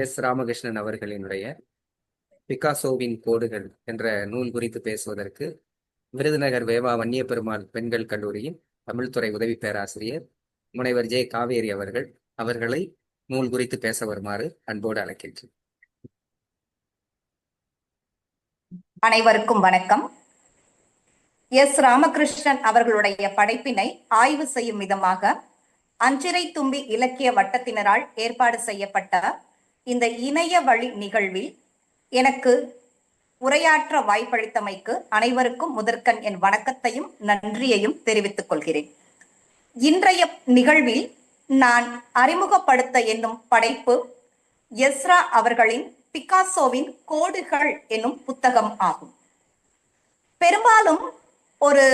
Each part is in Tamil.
எஸ் ராமகிருஷ்ணன் அவர்களினுடைய பிகாசோவின் கோடுகள் என்ற நூல் குறித்து பேசுவதற்கு விருதுநகர் வேவா வன்னிய பெருமாள் பெண்கள் கல்லூரியின் தமிழ்துறை உதவி பேராசிரியர் முனைவர் ஜே காவேரி அவர்கள் அவர்களை நூல் குறித்து பேச வருமாறு அன்போடு அழைக்கின்றேன். அனைவருக்கும் வணக்கம். எஸ் ராமகிருஷ்ணன் அவர்களுடைய படைப்பினை ஆய்வு செய்யும் விதமாக அஞ்சிரை தும்பி இலக்கிய வட்டத்தினரால் ஏற்பாடு செய்யப்பட்ட இந்த இணைய வழி நிகழ்வில் எனக்கு உரையாற்ற வாய்ப்பளித்தமைக்கு அனைவருக்கும் முதற்கண் என் வணக்கத்தையும் நன்றியையும் தெரிவித்துக் கொள்கிறேன். இன்றைய நிகழ்வில் நான் அறிமுகப்படுத்த என்னும் படைப்பு எஸ்ரா அவர்களின் பிகாசோவின் கோடுகள் என்னும் புத்தகம் ஆகும். பெரும்பாலும் ஒரு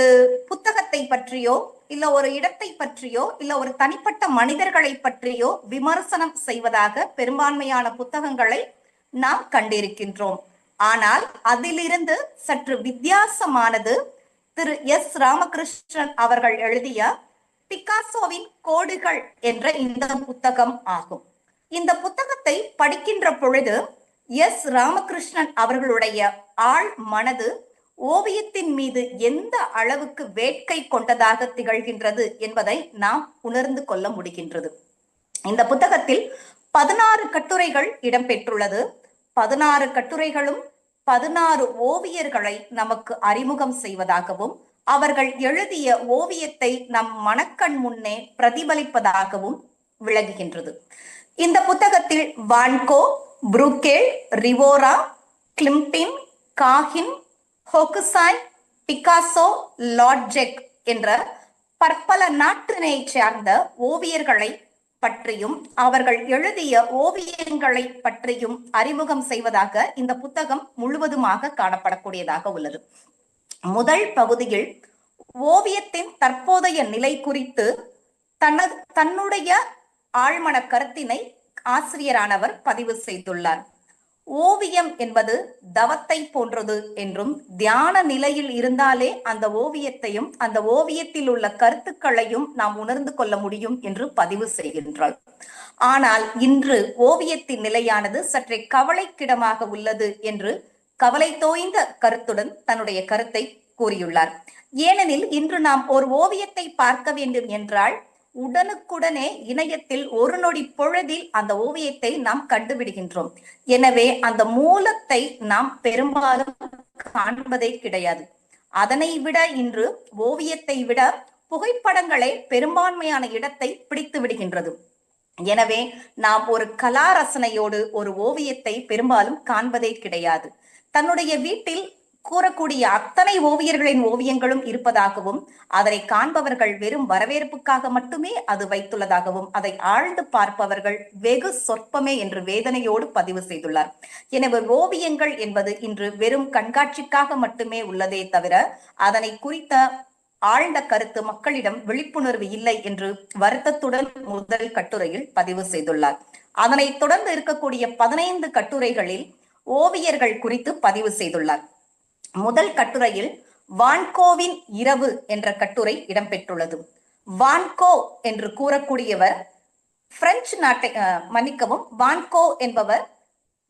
புத்தகத்தை பற்றியோ இல்ல ஒரு இடத்தை பற்றியோ இல்ல ஒரு தனிப்பட்ட மனிதர்களை பற்றியோ விமர்சனம் செய்வதாக பெரும்பான்மையான புத்தகங்களை நாம் கண்டிருக்கின்றோம். ஆனால் அதிலிருந்து சற்று வித்தியாசமானது திரு எஸ். ராமகிருஷ்ணன் அவர்கள் எழுதிய பிகாசோவின் கோடுகள் என்ற இந்த புத்தகம் ஆகும். இந்த புத்தகத்தை படிக்கின்ற பொழுது எஸ். ராமகிருஷ்ணன் அவர்களுடைய ஆள் மனது ஓவியத்தின் மீது எந்த அளவுக்கு வேட்கை கொண்டதாக திகழ்கின்றது என்பதை நாம் உணர்ந்து கொள்ள முடிகின்றது. இந்த புத்தகத்தில் பதினாறு கட்டுரைகள் இடம்பெற்றுள்ளது. பதினாறு கட்டுரைகளும் பதினாறு ஓவியர்களை நமக்கு அறிமுகம் செய்வதாகவும் அவர்கள் எழுதிய ஓவியத்தை நம் மனக்கண் முன்னே பிரதிபலிப்பதாகவும் விளங்குகின்றது. இந்த புத்தகத்தில் வான்கோ புருக்கேல் ரிவோரா கிளிம்பின் காஹின் ஹொகுசாய் பிகாசோ லாட்ஜெக் என்ற பற்பல நாட்டினை சார்ந்த ஓவியர்களை பற்றியும் அவர்கள் எழுதிய ஓவியங்களை பற்றியும் அறிமுகம் செய்வதாக இந்த புத்தகம் முழுவதுமாக காணப்படக்கூடியதாக உள்ளது. முதல் பகுதியில் ஓவியத்தின் தற்போதைய நிலை குறித்து தனது தன்னுடைய ஆழ்மன கருத்தினை ஆசிரியரானவர் பதிவு செய்துள்ளார். ஓவியம் என்பது தவத்தை போன்றது என்றும் தியான நிலையில் இருந்தாலே அந்த ஓவியத்தையும் அந்த ஓவியத்தில் உள்ள கருத்துக்களையும் நாம் உணர்ந்து கொள்ள முடியும் என்று பதிவு செய்கின்றாள். ஆனால் இன்று ஓவியத்தின் நிலையானது சற்றே கவலைக்கிடமாக உள்ளது என்று கவலை தோய்ந்த கருத்துடன் தன்னுடைய கருத்தை கூறியுள்ளார். ஏனெனில் இன்று நாம் ஒரு ஓவியத்தை பார்க்க வேண்டும் என்றால் உடனுக்குடனே இணையத்தில் ஒரு நொடி பொழுதில் அந்த ஓவியத்தை நாம் கண்டுபிடிக்கின்றோம் எனவே அந்த மூலத்தை நாம் பெரும்பாலும் காண்பதே கிடையாது. அதனை விட இன்று ஓவியத்தை விட புகைப்படங்களே பெரும்பான்மையான இடத்தை பிடித்து விடுகின்றது. எனவே நாம் ஒரு கலா ரசனையோடு ஒரு ஓவியத்தை பெரும்பாலும் காண்பதே கிடையாது. தன்னுடைய வீட்டில் கூறக்கூடிய அத்தனை ஓவியர்களின் ஓவியங்களும் இருப்பதாகவும் அதனை காண்பவர்கள் வெறும் வரவேற்புக்காக மட்டுமே அது வைத்துள்ளதாகவும் அதை ஆழ்ந்து பார்ப்பவர்கள் வெகு சொற்பமே என்று வேதனையோடு பதிவு செய்துள்ளார். எனவே ஓவியங்கள் என்பது இன்று வெறும் கண்காட்சிக்காக மட்டுமே உள்ளதே தவிர அதனை குறித்த ஆழ்ந்த கருத்து மக்களிடம் விழிப்புணர்வு இல்லை என்று வருத்தத்துடன் முதல் கட்டுரையில் பதிவு செய்துள்ளார். அதனைத் தொடர்ந்து இருக்கக்கூடிய பதினைந்து கட்டுரைகளில் ஓவியர்கள் குறித்து பதிவு செய்துள்ளார். முதல் கட்டுரையில் வான்கோவின் இரவு என்ற கட்டுரை இடம்பெற்றுள்ளது. வான்கோ என்று கூறக்கூடியவர் பிரெஞ்சு நாட்டை மன்னிக்கவும் வான்கோ என்பவர்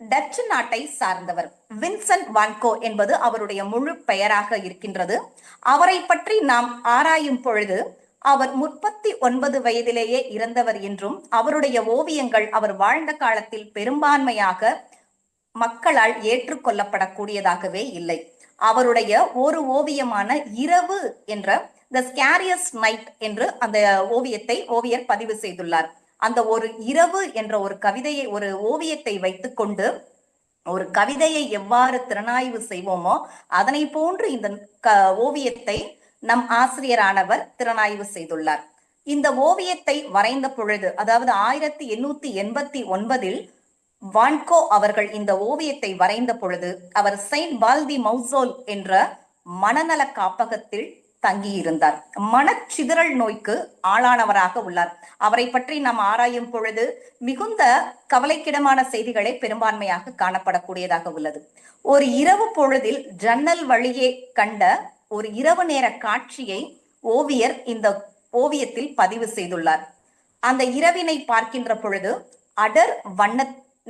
டச்சு நாட்டை சார்ந்தவர். வின்சென்ட் வான்கோ என்பது அவருடைய முழு பெயராக இருக்கின்றது. அவரை பற்றி நாம் ஆராயும் பொழுது அவர் முப்பத்தி ஒன்பது வயதிலேயே இறந்தவர் என்றும் அவருடைய ஓவியங்கள் அவர் வாழ்ந்த காலத்தில் பெரும்பான்மையாக மக்களால் ஏற்றுக்கொள்ளப்படக்கூடியதாகவே இல்லை. அவருடைய ஒரு ஓவியமான இரவு என்ற த ஸ்கேரியஸ் நைட் என்று அந்த ஓவியத்தை ஓவியர் பதிவு செய்துள்ளார். அந்த ஒரு இரவு என்ற ஒரு கவிதையை ஒரு ஓவியத்தை வைத்துக்கொண்டு ஒரு கவிதையை எவ்வாறு திறனாய்வு செய்வோமோ அதனை போன்று இந்த ஓவியத்தை நம் ஆசிரியரானவர் திறனாய்வு செய்துள்ளார். இந்த ஓவியத்தை வரைந்த பொழுது அதாவது ஆயிரத்தி எண்ணூத்தி எண்பத்தி ஒன்பதில் வான்கோ அவர்கள் இந்த ஓவியத்தை வரைந்த பொழுது அவர் செயின்ட் வால்தி மௌசோல் என்ற மனநல காப்பகத்தில் தங்கியிருந்தார். மனச்சிதறல் நோய்க்கு ஆளானவராக உள்ளார். அவரை பற்றி நாம் ஆராயும் பொழுது மிகுந்த கவலைக்கிடமான செய்திகளே பெரும்பான்மையாக காணப்படக்கூடியதாக உள்ளது. ஒரு இரவு பொழுதில் ஜன்னல் வழியே கண்ட ஒரு இரவு நேர காட்சியை ஓவியர் இந்த ஓவியத்தில் பதிவு செய்துள்ளார். அந்த இரவினை பார்க்கின்ற பொழுது அடர் வண்ண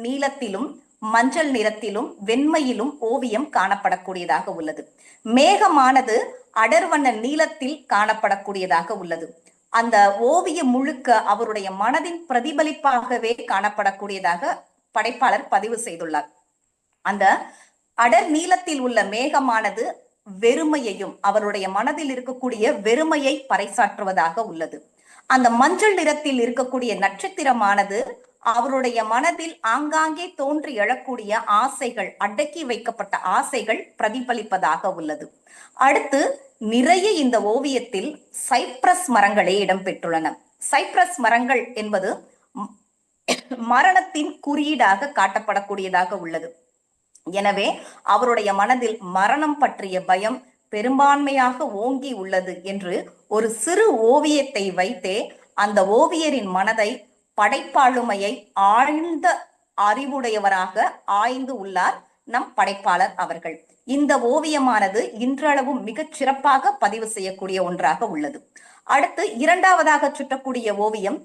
நீளத்திலும் மஞ்சள் நிறத்திலும் வெண்மையிலும் ஓவியம் காணப்படக்கூடியதாக உள்ளது. மேகமானது அடர்வண்ண நீளத்தில் காணப்படக்கூடியதாக உள்ளது. அந்த ஓவியம் முழுக்க அவருடைய மனதின் பிரதிபலிப்பாகவே காணப்படக்கூடியதாக படைப்பாளர் பதிவு செய்துள்ளார். அந்த அடர் நீளத்தில் உள்ள மேகமானது வெறுமையையும் அவருடைய மனதில் இருக்கக்கூடிய வெறுமையை பறைசாற்றுவதாக உள்ளது. அந்த மஞ்சள் நிறத்தில் இருக்கக்கூடிய நட்சத்திரமானது அவருடைய மனதில் ஆங்காங்கே தோன்றி எழக்கூடிய ஆசைகள் அடக்கி வைக்கப்பட்ட ஆசைகள் பிரதிபலிப்பதாக உள்ளது. அடுத்து நிறைய இந்த ஓவியத்தில் சைப்ரஸ் மரங்களே இடம்பெற்றுள்ளன. சைப்ரஸ் மரங்கள் என்பது மரணத்தின் குறியீடாக காட்டப்படக்கூடியதாக உள்ளது. எனவே அவருடைய மனதில் மரணம் பற்றிய பயம் பெரும்பான்மையாக ஓங்கி உள்ளது என்று ஒரு சிறு ஓவியத்தை வைத்தே அந்த ஓவியரின் மனதை படைப்பாளுமையை ஆழ்ந்த அறிவுடையவராக ஆய்ந்து உள்ளார் நம் படைப்பாளர் அவர்கள். இந்த ஓவியமானது இன்றளவும் மிகச் சிறப்பாக பதிவு செய்யக்கூடிய ஒன்றாக உள்ளது. அடுத்து இரண்டாவதாக சுற்றக்கூடிய ஓவியம்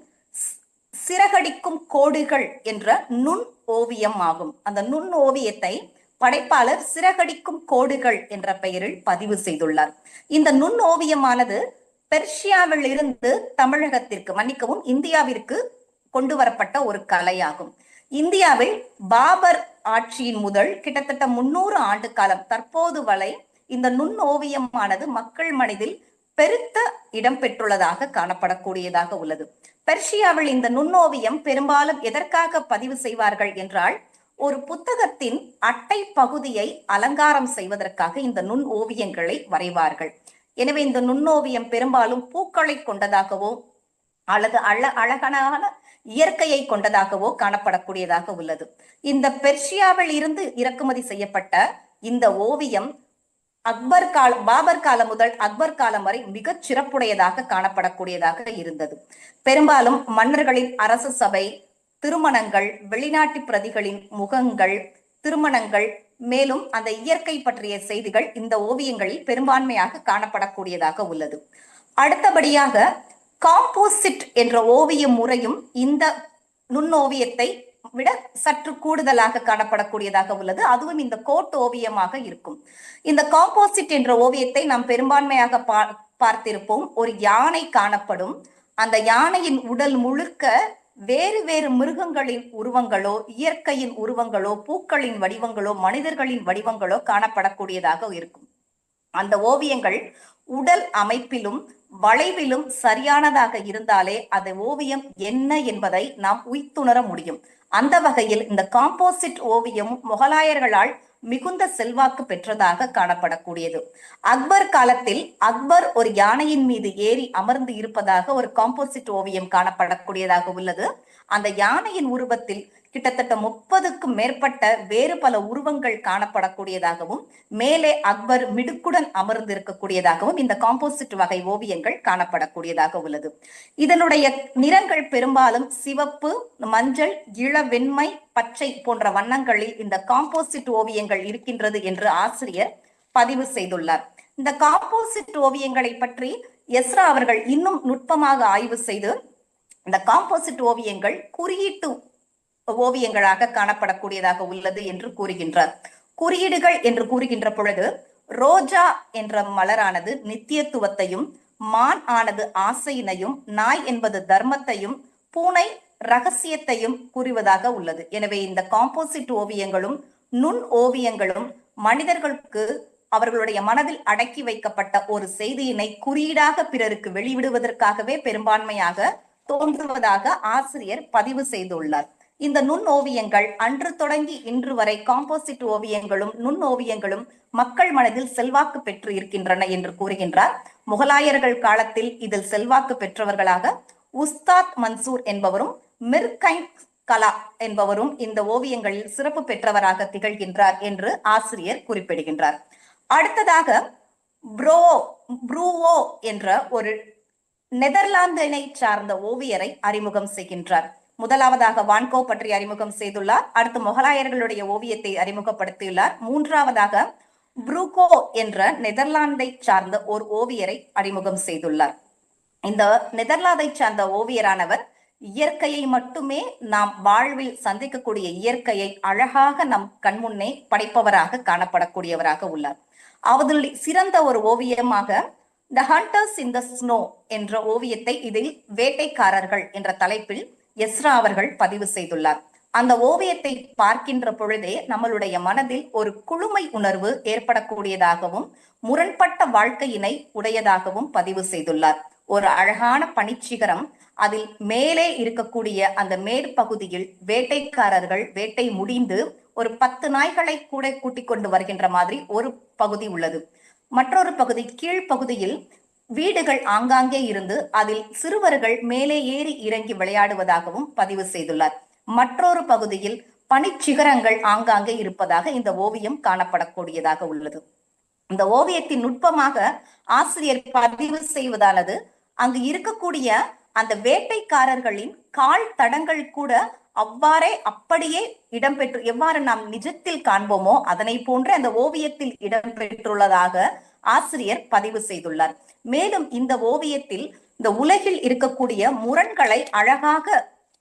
சிறகடிக்கும் கோடுகள் என்ற நுண் ஓவியம் ஆகும். அந்த நுண் ஓவியத்தை படைப்பாளர் சிறகடிக்கும் கோடுகள் என்ற பெயரில் பதிவு செய்துள்ளார். இந்த நுண் ஓவியமானது பெர்ஷியாவில் இருந்து தமிழகத்திற்கு மன்னிக்கவும் இந்தியாவிற்கு கொண்டு வரப்பட்ட ஒரு கலையாகும். இந்தியாவில் பாபர் ஆட்சியின் முதல் கிட்டத்தட்ட முன்னூறு ஆண்டு காலம் தற்போது வரை இந்த நுண் ஓவியமானது மக்கள் மனதில் பெருத்த இடம் பெற்றுள்ளதாக காணப்படக்கூடியதாக உள்ளது. பெர்ஷியாவில் இந்த நுண்ணோவியம் பெரும்பாலும் எதற்காக பதிவு செய்வார்கள் என்றால் ஒரு புத்தகத்தின் அட்டை பகுதியை அலங்காரம் செய்வதற்காக இந்த நுண் ஓவியங்களை வரைவார்கள். எனவே இந்த நுண்ணோவியம் பெரும்பாலும் பூக்களை கொண்டதாகவோ அல்லது அழ அழகான இயற்கையை கொண்டதாகவோ காணப்படக்கூடியதாக உள்ளது. இந்த பெர்ஷியாவில் இருந்து இறக்குமதி செய்யப்பட்ட இந்த ஓவியம் அக்பர் கால பாபர் காலம் முதல் அக்பர் காலம் வரை மிகச் சிறப்புடையதாக காணப்படக்கூடியதாக இருந்தது. பெரும்பாலும் மன்னர்களின் அரசு சபை திருமணங்கள் வெளிநாட்டு பிரதிகளின் முகங்கள் திருமணங்கள் மேலும் அந்த இயற்கை பற்றிய செய்திகள் இந்த ஓவியங்களில் பெரும்பான்மையாக காணப்படக்கூடியதாக உள்ளது. அடுத்தபடியாக காம்போசிட் என்ற ஓவிய முறையும் இந்த நுண்ணோவியத்தை விட சற்று கூடுதலாக காணப்படக்கூடியதாக உள்ளது. அதுவும் இந்த கோட் ஓவியமாக இருக்கும். இந்த காம்போசிட் என்ற ஓவியத்தை நாம் பெரும்பான்மையாக பா- பார்த்திருப்போம். ஒரு யானை காணப்படும். அந்த யானையின் உடல் முழுக்க வேறு வேறு மிருகங்களின் உருவங்களோ இயற்கையின் உருவங்களோ பூக்களின் வடிவங்களோ மனிதர்களின் வடிவங்களோ காணப்படக்கூடியதாக இருக்கும். அந்த ஓவியங்கள் உடல் அமைப்பிலும் வளைவிலும் சரியானதாக இருந்தாலே அது ஓவியம் என்ன என்பதை நாம் உய்த்துணர முடியும். அந்த வகையில் இந்த காம்போசிட் ஓவியம் முகலாயர்களால் மிகுந்த செல்வாக்கு பெற்றதாக காணப்படக்கூடியது. அக்பர் காலத்தில் அக்பர் ஒரு யானையின் மீது ஏறி அமர்ந்து இருப்பதாக ஒரு காம்போசிட் ஓவியம் காணப்படக்கூடியதாக உள்ளது. அந்த யானையின் உருவத்தில் கிட்டத்தட்ட முப்பதுக்கும் மேற்பட்ட வேறு பல உருவங்கள் காணப்படக்கூடியதாகவும் மேலே அக்பர் மிடுக்குடன் அமர்ந்திருக்கக்கூடியதாகவும் இந்த காம்போசிட் வகை ஓவியங்கள் காணப்படக்கூடியதாக உள்ளது. இதனுடைய நிறங்கள் பெரும்பாலும் சிவப்பு மஞ்சள் இளவெண்மை பச்சை போன்ற வண்ணங்களில் இந்த காம்போசிட் ஓவியங்கள் இருக்கின்றது என்று ஆசிரியர் பதிவு செய்துள்ளார். இந்த காம்போசிட் ஓவியங்களை பற்றி எஸ்ரா அவர்கள் இன்னும் நுட்பமாக ஆய்வு செய்து இந்த காம்போசிட் ஓவியங்கள் குறியீட்டு ஓவியங்களாக காணப்படக்கூடியதாக உள்ளது என்று கூறுகின்றார். குறியீடுகள் என்று கூறுகின்ற பொழுது ரோஜா என்ற மலரானது நித்தியத்துவத்தையும் மான் ஆனது ஆசையினையும் நாய் என்பது தர்மத்தையும் பூனை ரகசியத்தையும் கூறுவதாக உள்ளது. எனவே இந்த காம்போசிட் ஓவியங்களும் நுண் ஓவியங்களும் மனிதர்களுக்கு அவர்களுடைய மனதில் அடக்கி வைக்கப்பட்ட ஒரு செய்தியினை குறியீடாக பிறருக்கு வெளிவிடுவதற்காகவே பெரும்பான்மையாக தோன்றுவதாக ஆசிரியர் பதிவு செய்துள்ளார். இந்த நுண் ஓவியங்கள் அன்று தொடங்கி இன்று வரை காம்போசிட் ஓவியங்களும் நுண் ஓவியங்களும் மக்கள் மனதில் செல்வாக்கு பெற்று இருக்கின்றன என்று கூறுகின்றார். முகலாயர்கள் காலத்தில் இதில் செல்வாக்கு பெற்றவர்களாக உஸ்தாத் மன்சூர் என்பவரும் மிர்கைன் கலா என்பவரும் இந்த ஓவியங்களில் சிறப்பு பெற்றவராக திகழ்கின்றார் என்று ஆசிரியர் குறிப்பிடுகின்றார். அடுத்ததாக ப்ரோ ப்ரூவோ என்ற ஒரு நெதர்லாந்தினை சார்ந்த ஓவியரை அறிமுகம் செய்கின்றார். முதலாவதாக வான்கோ பற்றி அறிமுகம் செய்துள்ளார். அடுத்து முகலாயர்களுடைய ஓவியத்தை அறிமுகப்படுத்தியுள்ளார். மூன்றாவதாக புரூகோ என்ற நெதர்லாந்தை சார்ந்த ஒரு ஓவியரை அறிமுகம் செய்துள்ளார். இந்த நெதர்லாந்தை சார்ந்த ஓவியரானவர் இயற்கையை மட்டுமே நாம் வாழ்வில் சந்திக்கக்கூடிய இயற்கையை அழகாக நம் கண்முன்னே படைப்பவராக காணப்படக்கூடியவராக உள்ளார். அவதில் சிறந்த ஒரு ஓவியமாக த ஹண்டர்ஸ் இன் த ஸ்னோ என்ற ஓவியத்தை இதில் வேட்டைக்காரர்கள் என்ற தலைப்பில் எஸ்ரா அவர்கள் பதிவு செய்துள்ளார். அந்த ஓவியத்தை பார்க்கின்ற பொழுதே நம்மளுடைய மனதில் ஒரு குழுமை உணர்வு ஏற்படக்கூடியதாகவும் முரண்பட்ட வாழ்க்கையினை உடையதாகவும் பதிவு செய்துள்ளார். ஒரு அழகான பனிச்சிகரம் அதில் மேலே இருக்கக்கூடிய அந்த மேற்பகுதியில் வேட்டைக்காரர்கள் வேட்டை முடிந்து ஒரு பத்து நாய்களை கூட கூட்டிக் கொண்டு வருகின்ற மாதிரி ஒரு பகுதி உள்ளது. மற்றொரு பகுதி கீழ்ப்பகுதியில் வீடுகள் ஆங்காங்கே இருந்து அதில் சிறுவர்கள் மேலே ஏறி இறங்கி விளையாடுவதாகவும் பதிவு செய்துள்ளார். மற்றொரு பகுதியில் பனிச்சிகரங்கள் ஆங்காங்கே இருப்பதாக இந்த ஓவியம் காணப்படக்கூடியதாக உள்ளது. இந்த ஓவியத்தின் நுட்பமாக ஆசிரியர் பதிவு செய்வதானது அங்கு இருக்கக்கூடிய அந்த வேட்டைக்காரர்களின் கால் தடங்கள் கூட அவ்வாறே அப்படியே இடம்பெற்று எவ்வாறு நாம் நிஜத்தில் காண்போமோ அதனை போன்று அந்த ஓவியத்தில் இடம்பெற்றுள்ளதாக ஆசிரியர் பதிவு செய்துள்ளார். மேலும் இந்த ஓவியத்தில் இந்த உலகில் இருக்கக்கூடிய முரண்களை அழகாக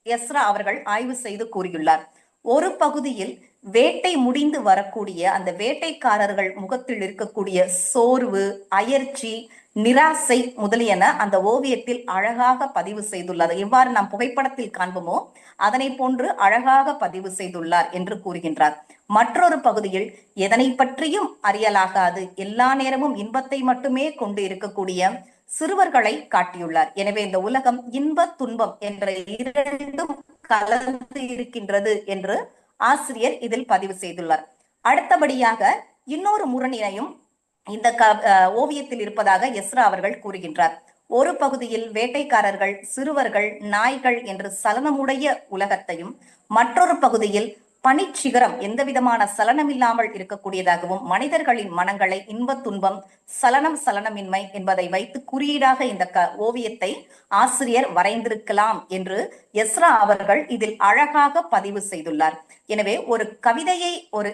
எஸ்ரா அவர்கள் ஆய்வு செய்து கூறியுள்ளார். ஒரு பகுதியில் வேட்டை முடிந்து வரக்கூடிய அந்த வேட்டைக்காரர்கள் முகத்தில் இருக்கக்கூடிய சோர்வு அயர்ச்சி நிராசை முதலியன அந்த ஓவியத்தில் அழகாக பதிவு செய்துள்ளார். எவ்வாறு நாம் புகைப்படத்தில் காண்போமோ அதனை போன்று அழகாக பதிவு செய்துள்ளார் என்று கூறுகின்றார். மற்றொரு பகுதியில் எதனை பற்றியும் அறியலாகாது. எல்லா நேரமும் இன்பத்தை மட்டுமே கொண்டு இருக்கக்கூடிய சிறுவர்களை காட்டியுள்ளார். எனவே இந்த உலகம் இன்ப துன்பம் என்ற இரண்டும் கலந்து இருக்கின்றது என்று ஆசிரியர் இதில் பதிவு செய்துள்ளார். அடுத்தபடியாக இன்னொரு முரணினையும் இந்த க ஓவியத்தில் இருப்பதாக எஸ்ரா அவர்கள் கூறுகின்றார். ஒரு பகுதியில் வேட்டைக்காரர்கள் சிறுவர்கள் நாய்கள் என்று சலனமுடைய உலகத்தையும் மற்றொரு பகுதியில் பனிச்சிகரம் எந்த விதமான சலனம் இல்லாமல் இருக்கக்கூடியதாகவும் மனிதர்களின் மனங்களை இன்பத் துன்பம் சலனம் சலனமின்மை என்பதை வைத்து குறியீடாக இந்த க ஓவியத்தை ஆசிரியர் வரைந்திருக்கலாம் என்று எஸ்ரா அவர்கள் இதில் அழகாக பதிவு செய்துள்ளார். எனவே ஒரு கவிதையை ஒரு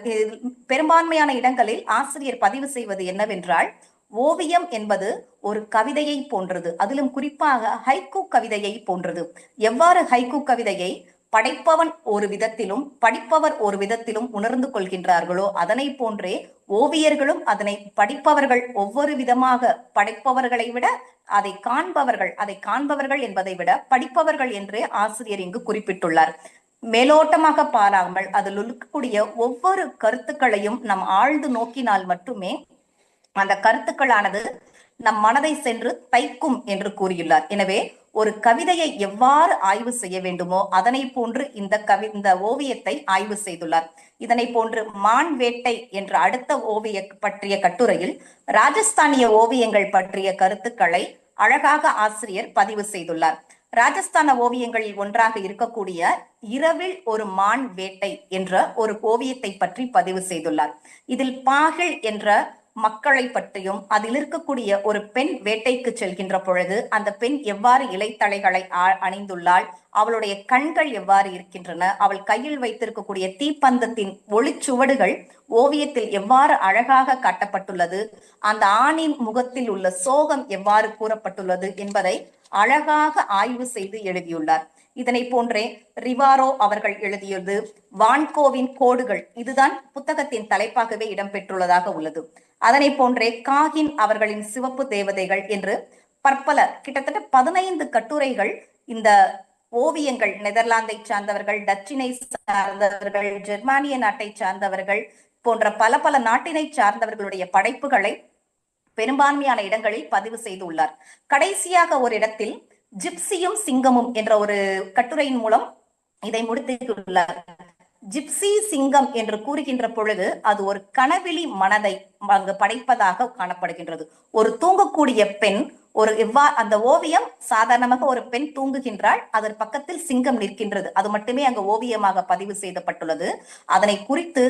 பெரும்பான்மையான இடங்களில் ஆசிரியர் பதிவு செய்வது என்னவென்றால் ஓவியம் என்பது ஒரு கவிதையை போன்றது. அதிலும் குறிப்பாக ஹைக்கூ கவிதையை போன்றது. எவ்வாறு ஹைக்கூ கவிதையை படைப்பவன் ஒரு விதத்திலும் படிப்பவர் ஒரு விதத்திலும் உணர்ந்து கொள்கின்றார்களோ அதனை போன்றே ஓவியர்களும் அதனை படிப்பவர்கள் ஒவ்வொரு விதமாக படைப்பவர்களை விட அதை காண்பவர்கள் அதை காண்பவர்கள் என்பதை விட படிப்பவர்கள் என்றே ஆசிரியர் இங்கு குறிப்பிட்டுள்ளார். மேலோட்டமாக பாராமல் அதில் இருக்கக்கூடிய ஒவ்வொரு கருத்துக்களையும் நாம் ஆழ்ந்து நோக்கினால் மட்டுமே அந்த கருத்துக்களானது நம் மனதை சென்று தைக்கும் என்று கூறியுள்ளார். எனவே ஒரு கவிதையை எவ்வாறு ஆய்வு செய்ய வேண்டுமோ அதனை போன்று இந்த கவி இந்த ஓவியத்தை ஆய்வு செய்துள்ளார். இதனை போன்று மான் வேட்டை என்ற அடுத்த ஓவிய பற்றிய கட்டுரையில் ராஜஸ்தானிய ஓவியங்கள் பற்றிய கருத்துக்களை அழகாக ஆசிரியர் பதிவு செய்துள்ளார். ராஜஸ்தான ஓவியங்களில் ஒன்றாக இருக்கக்கூடிய இரவில் ஒரு மான் வேட்டை என்ற ஒரு ஓவியத்தை பற்றி பதிவு செய்துள்ளார். இதில் பாகில் என்ற மக்களை பற்றியும் அதில் இருக்கக்கூடிய ஒரு பெண் வேட்டைக்கு செல்கின்ற பொழுது அந்த பெண் எவ்வாறு இலைத்தலைகளை அணிந்துள்ளாள் அவளுடைய கண்கள் எவ்வாறு இருக்கின்றன அவள் கையில் வைத்திருக்கக்கூடிய தீப்பந்தத்தின் ஒளிச்சுவடுகள் ஓவியத்தில் எவ்வாறு அழகாக காட்டப்பட்டுள்ளது அந்த ஆணின் முகத்தில் உள்ள சோகம் எவ்வாறு கூறப்பட்டுள்ளது என்பதை அழகாக ஆய்வு செய்து எழுதியுள்ளார். இதனை போன்றே ரிவாரோ அவர்கள் எழுதியது வான்கோவின் கோடுகள் இதுதான் புத்தகத்தின் தலைப்பாகவே இடம்பெற்றுள்ளதாக உள்ளது. அதனை போன்றே காகின் அவர்களின் சிவப்பு தேவதைகள் என்று பற்பல கிட்டத்தட்ட பதினைந்து கட்டுரைகள் இந்த ஓவியங்கள் நெதர்லாந்தை சார்ந்தவர்கள் டச்சினை சார்ந்தவர்கள் ஜெர்மானிய நாட்டை சார்ந்தவர்கள் போன்ற பல பல நாட்டினை சார்ந்தவர்களுடைய படைப்புகளை பெரும்பான்மையான இடங்களில் பதிவு செய்துள்ளார். கடைசியாக ஒரு இடத்தில் ஜிப்சியும் சிங்கமும் என்ற ஒரு கட்டுரையின் மூலம் இதை முடித்துள்ளார். ஜிப்சி சிங்கம் என்று கூறுகின்ற பொழுது அது ஒரு கனவெளி மனதை அங்கு படைப்பதாக காணப்படுகின்றது. ஒரு தூங்கக்கூடிய பெண் ஒரு எவ்வா அந்த ஓவியம் சாதாரணமாக ஒரு பெண் தூங்குகின்றாள் அதன் பக்கத்தில் சிங்கம் நிற்கின்றது. அது மட்டுமே அங்கு ஓவியமாக பதிவு செய்யப்பட்டுள்ளது அதனை குறித்து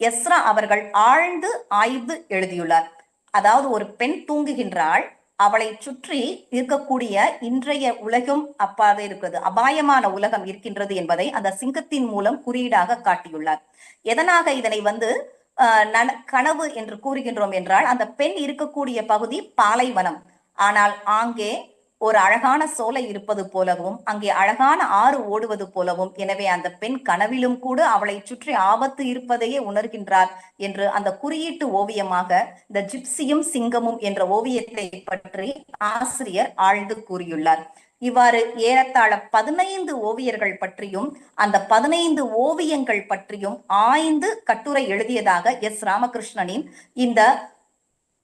எஸ்ரா அவர்கள் ஆழ்ந்து ஆய்ந்து எழுதியுள்ளார். அதாவது ஒரு பெண் தூங்குகின்றாள் அவளை சுற்றி இருக்கக்கூடிய இன்றைய உலகம் அப்பாக இருக்கிறது. அபாயமான உலகம் இருக்கின்றது என்பதை அந்த சிங்கத்தின் மூலம் குறியீடாக காட்டியுள்ளார். எதனாக இதனை வந்து ஆஹ், நன- கனவு என்று கூறுகின்றோம் என்றால் அந்த பெண் இருக்கக்கூடிய பகுதி பாலைவனம். ஆனால் ஆங்கே ஒரு அழகான சோலை இருப்பது போலவும் அங்கே அழகான ஆறு ஓடுவது போலவும் எனவே அந்த பெண் கனவிலும் கூட அவளை சுற்றி ஆபத்து இருப்பதையே உணர்கின்றார் என்று அந்த குறியீட்டு ஓவியமாக இந்த ஜிப்சியும் சிங்கமும் என்ற ஓவியத்தை பற்றி ஆசிரியர் ஆழ்ந்து கூறியுள்ளார். இவ்வாறு ஏறத்தாழ பதினைந்து ஓவியர்கள் பற்றியும் அந்த பதினைந்து ஓவியங்கள் பற்றியும் ஆய்ந்து கட்டுரை எழுதியதாக எஸ் ராமகிருஷ்ணனின் இந்த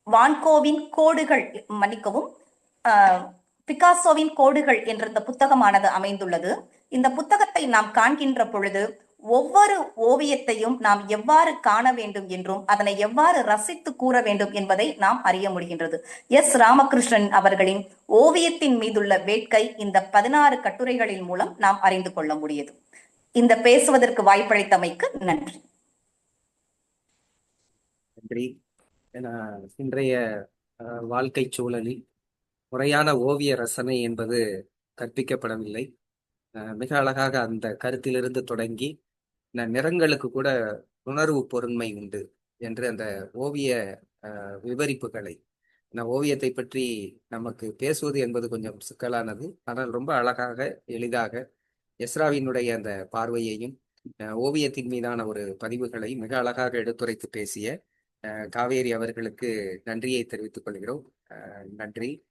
வான்கோவின் கோடுகள் மன்னிக்கவும் ஆஹ், பிகாசோவின் கோடுகள் என்ற இந்த புத்தகமானது அமைந்துள்ளது. இந்த புத்தகத்தை நாம் காண்கின்ற பொழுது ஒவ்வொரு ஓவியத்தையும் நாம் எவ்வாறு காண வேண்டும் என்றும் அதனை எவ்வாறு ரசித்து கூற வேண்டும் என்பதை நாம் அறிய முடிகின்றது. எஸ். ராமகிருஷ்ணன் அவர்களின் ஓவியத்தின் மீதுள்ள வேட்கை இந்த பதினாறு கட்டுரைகளின் மூலம் நாம் அறிந்து கொள்ள முடியுது. இந்த பேசுவதற்கு வாய்ப்பளித்தமைக்கு நன்றி. நன்றி. இன்றைய வாழ்க்கை சூழலில் முறையான ஓவிய ரசனை என்பது கற்பிக்கப்படவில்லை. மிக அழகாக அந்த கருத்திலிருந்து தொடங்கி ந- நிறங்களுக்கு கூட உணர்வு பொருண்மை உண்டு என்று அந்த ஓவிய விவரிப்புகளை. நான் ஓவியத்தை பற்றி நமக்கு பேசுவது என்பது கொஞ்சம் சிக்கலானது. ஆனால் ரொம்ப அழகாக எளிதாக எஸ்ராவினுடைய அந்த பார்வையையும் ஓவியத்தின் மீதான ஒரு பதிவுகளை மிக அழகாக எடுத்துரைத்து பேசிய காவேரி அவர்களுக்கு நன்றியை தெரிவித்துக் கொள்கிறோம். நன்றி.